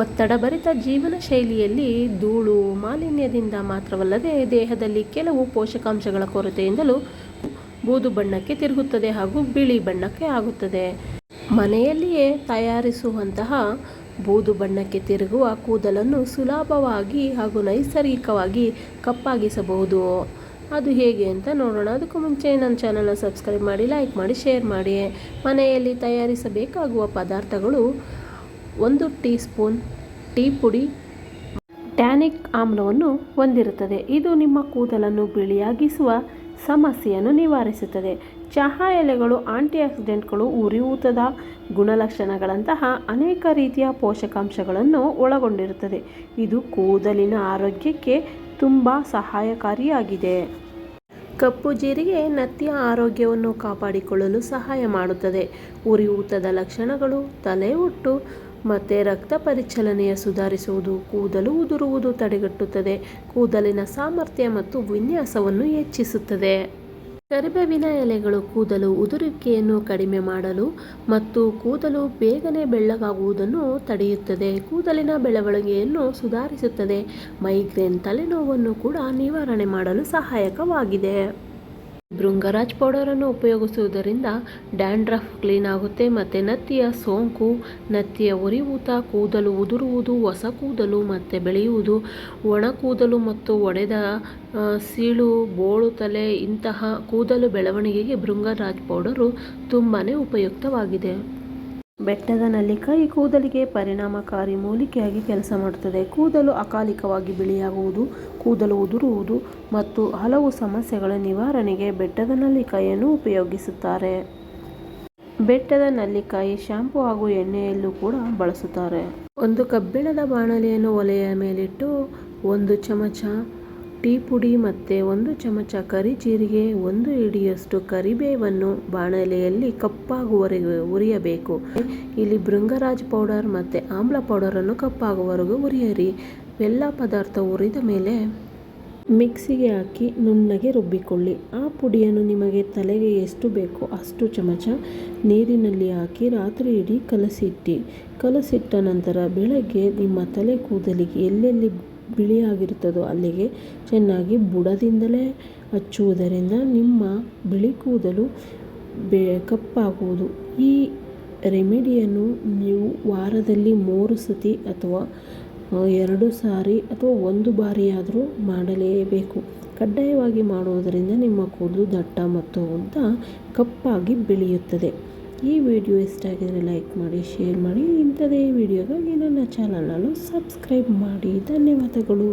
ಒತ್ತಡಭರಿತ ಜೀವನ ಶೈಲಿಯಲ್ಲಿ ಧೂಳು ಮಾಲಿನ್ಯದಿಂದ ಮಾತ್ರವಲ್ಲದೆ ದೇಹದಲ್ಲಿ ಕೆಲವು ಪೋಷಕಾಂಶಗಳ ಕೊರತೆಯಿಂದಲೂ ಬೂದು ಬಣ್ಣಕ್ಕೆ ತಿರುಗುತ್ತದೆ ಹಾಗೂ ಬಿಳಿ ಬಣ್ಣಕ್ಕೆ ಆಗುತ್ತದೆ. ಮನೆಯಲ್ಲಿಯೇ ತಯಾರಿಸುವಂತಹ ಬೂದು ಬಣ್ಣಕ್ಕೆ ತಿರುಗುವ ಕೂದಲನ್ನು ಸುಲಭವಾಗಿ ಹಾಗೂ ನೈಸರ್ಗಿಕವಾಗಿ ಕಪ್ಪಾಗಿಸಬಹುದು. ಅದು ಹೇಗೆ ಅಂತ ನೋಡೋಣ. ಅದಕ್ಕೂ ಮುಂಚೆ ನನ್ನ ಚಾನಲ್ನ ಸಬ್ಸ್ಕ್ರೈಬ್ ಮಾಡಿ ಲೈಕ್ ಮಾಡಿ ಶೇರ್ ಮಾಡಿ. ಮನೆಯಲ್ಲಿ ತಯಾರಿಸಬೇಕಾಗುವ ಪದಾರ್ಥಗಳು ಒಂದು ಟೀ ಸ್ಪೂನ್ ಟೀ ಪುಡಿ ಟ್ಯಾನಿಕ್ ಆಮ್ಲವನ್ನು ಹೊಂದಿರುತ್ತದೆ. ಇದು ನಿಮ್ಮ ಕೂದಲನ್ನು ಬಿಳಿಯಾಗಿಸುವ ಸಮಸ್ಯೆಯನ್ನು ನಿವಾರಿಸುತ್ತದೆ. ಚಹಾ ಎಲೆಗಳು ಆಂಟಿ ಆಕ್ಸಿಡೆಂಟ್ಗಳು ಉರಿಯೂತದ ಗುಣಲಕ್ಷಣಗಳಂತಹ ಅನೇಕ ರೀತಿಯ ಪೋಷಕಾಂಶಗಳನ್ನು ಒಳಗೊಂಡಿರುತ್ತದೆ. ಇದು ಕೂದಲಿನ ಆರೋಗ್ಯಕ್ಕೆ ತುಂಬ ಸಹಾಯಕಾರಿಯಾಗಿದೆ. ಕಪ್ಪು ಜೀರಿಗೆ ನತ್ತಿಯ ಆರೋಗ್ಯವನ್ನು ಕಾಪಾಡಿಕೊಳ್ಳಲು ಸಹಾಯ ಮಾಡುತ್ತದೆ. ಉರಿಯೂತದ ಲಕ್ಷಣಗಳು ತಲೆ ಹುಟ್ಟು ಮತ್ತು ರಕ್ತ ಪರಿಚಲನೆಯ ಸುಧಾರಿಸುವುದು, ಕೂದಲು ಉದುರುವುದು ತಡೆಗಟ್ಟುತ್ತದೆ, ಕೂದಲಿನ ಸಾಮರ್ಥ್ಯ ಮತ್ತು ವಿನ್ಯಾಸವನ್ನು ಹೆಚ್ಚಿಸುತ್ತದೆ. ಕರಿಬೇವಿನ ಎಲೆಗಳು ಕೂದಲು ಉದುರುವಿಕೆಯನ್ನು ಕಡಿಮೆ ಮಾಡಲು ಮತ್ತು ಕೂದಲು ಬೇಗನೆ ಬೆಳ್ಳಗಾಗುವುದನ್ನು ತಡೆಯುತ್ತದೆ. ಕೂದಲಿನ ಬೆಳವಣಿಗೆಯನ್ನು ಸುಧಾರಿಸುತ್ತದೆ. ಮೈಗ್ರೇನ್, ತಲೆನೋವನ್ನು ಕೂಡ ನಿವಾರಣೆ ಮಾಡಲು ಸಹಾಯಕವಾಗಿದೆ. ಭೃಂಗರಾಜ್ ಪೌಡರನ್ನು ಉಪಯೋಗಿಸುವುದರಿಂದ ಡ್ಯಾಂಡ್ರಫ್ ಕ್ಲೀನ್ ಆಗುತ್ತೆ ಮತ್ತು ನತ್ತಿಯ ಸೋಂಕು, ನತ್ತಿಯ ಉರಿಯೂತ, ಕೂದಲು ಉದುರುವುದು, ಹೊಸ ಕೂದಲು ಮತ್ತು ಬೆಳೆಯುವುದು, ಒಣ ಕೂದಲು ಮತ್ತು ಒಡೆದ ಸೀಳು, ಬೋಳು ತಲೆ ಇಂತಹ ಕೂದಲು ಬೆಳವಣಿಗೆಗೆ ಭೃಂಗರಾಜ್ ಪೌಡರು ತುಂಬಾ ಉಪಯುಕ್ತವಾಗಿದೆ. ಬೆಟ್ಟದ ನಲ್ಲಿಕಾಯಿ ಕೂದಲಿಗೆ ಪರಿಣಾಮಕಾರಿ ಮೂಲಿಕೆಯಾಗಿ ಕೆಲಸ ಮಾಡುತ್ತದೆ. ಕೂದಲು ಅಕಾಲಿಕವಾಗಿ ಬಿಳಿಯಾಗುವುದು, ಕೂದಲು ಉದುರುವುದು ಮತ್ತು ಹಲವು ಸಮಸ್ಯೆಗಳ ನಿವಾರಣೆಗೆ ಬೆಟ್ಟದ ನಲ್ಲಿಕಾಯಿಯನ್ನು ಉಪಯೋಗಿಸುತ್ತಾರೆ. ಬೆಟ್ಟದ ನೆಲ್ಲಿಕಾಯಿ ಶಾಂಪು ಹಾಗೂ ಎಣ್ಣೆಯಲ್ಲೂ ಕೂಡ ಬಳಸುತ್ತಾರೆ. ಒಂದು ಕಬ್ಬಿಣದ ಬಾಣಲೆಯನ್ನು ಒಲೆಯ ಮೇಲಿಟ್ಟು ಒಂದು ಚಮಚ ಟೀ ಪುಡಿ ಮತ್ತು ಒಂದು ಚಮಚ ಕರಿ ಜೀರಿಗೆ, ಒಂದು ಹಿಡಿಯಷ್ಟು ಕರಿಬೇವನ್ನು ಬಾಣಲೆಯಲ್ಲಿ ಕಪ್ಪಾಗುವವರೆಗೂ ಉರಿಯಬೇಕು. ಇಲ್ಲಿ ಭೃಂಗರಾಜ್ ಪೌಡರ್ ಮತ್ತು ಆಮ್ಲ ಪೌಡರನ್ನು ಕಪ್ಪಾಗುವವರೆಗೂ ಉರಿಯರಿ. ಎಲ್ಲ ಪದಾರ್ಥ ಉರಿದ ಮೇಲೆ ಮಿಕ್ಸಿಗೆ ಹಾಕಿ ನುಣ್ಣಗೆ ರುಬ್ಬಿಕೊಳ್ಳಿ. ಆ ಪುಡಿಯನ್ನು ನಿಮಗೆ ತಲೆಗೆ ಎಷ್ಟು ಬೇಕೋ ಅಷ್ಟು ಚಮಚ ನೀರಿನಲ್ಲಿ ಹಾಕಿ ರಾತ್ರಿ ಇಡೀ ಕಲಸಿಟ್ಟು. ಕಲಸಿಟ್ಟ ನಂತರ ಬೆಳಗ್ಗೆ ನಿಮ್ಮ ತಲೆ ಕೂದಲಿಗೆ ಎಲ್ಲೆಲ್ಲಿ ಬಿಳಿಯಾಗಿರುತ್ತದೋ ಅಲ್ಲಿಗೆ ಚೆನ್ನಾಗಿ ಬುಡದಿಂದಲೇ ಹಚ್ಚುವುದರಿಂದ ನಿಮ್ಮ ಬಿಳಿ ಕೂದಲು ಬೆ, ಕಪ್ಪಾಗುವುದು. ಈ ರೆಮಿಡಿಯನ್ನು ನೀವು ವಾರದಲ್ಲಿ ಮೂರು ಸತಿ ಅಥವಾ ಎರಡು ಸಾರಿ ಅಥವಾ ಒಂದು ಬಾರಿಯಾದರೂ ಮಾಡಲೇಬೇಕು. ಕಡ್ಡಾಯವಾಗಿ ಮಾಡುವುದರಿಂದ ನಿಮ್ಮ ಕೂದಲು ದಟ್ಟ ಮತ್ತು ಉದ್ದ, ಕಪ್ಪಾಗಿ ಬೆಳೆಯುತ್ತದೆ. ಈ ವಿಡಿಯೋ ಇಷ್ಟ ಆಗಿದರೆ ಲೈಕ್ ಮಾಡಿ, ಶೇರ್ ಮಾಡಿ. ಇಂಥದೇ ವಿಡಿಯೋಗಾಗಿ ನನ್ನ ಚಾನಲನ್ನು ಸಬ್ಸ್ಕ್ರೈಬ್ ಮಾಡಿ. ಧನ್ಯವಾದಗಳು.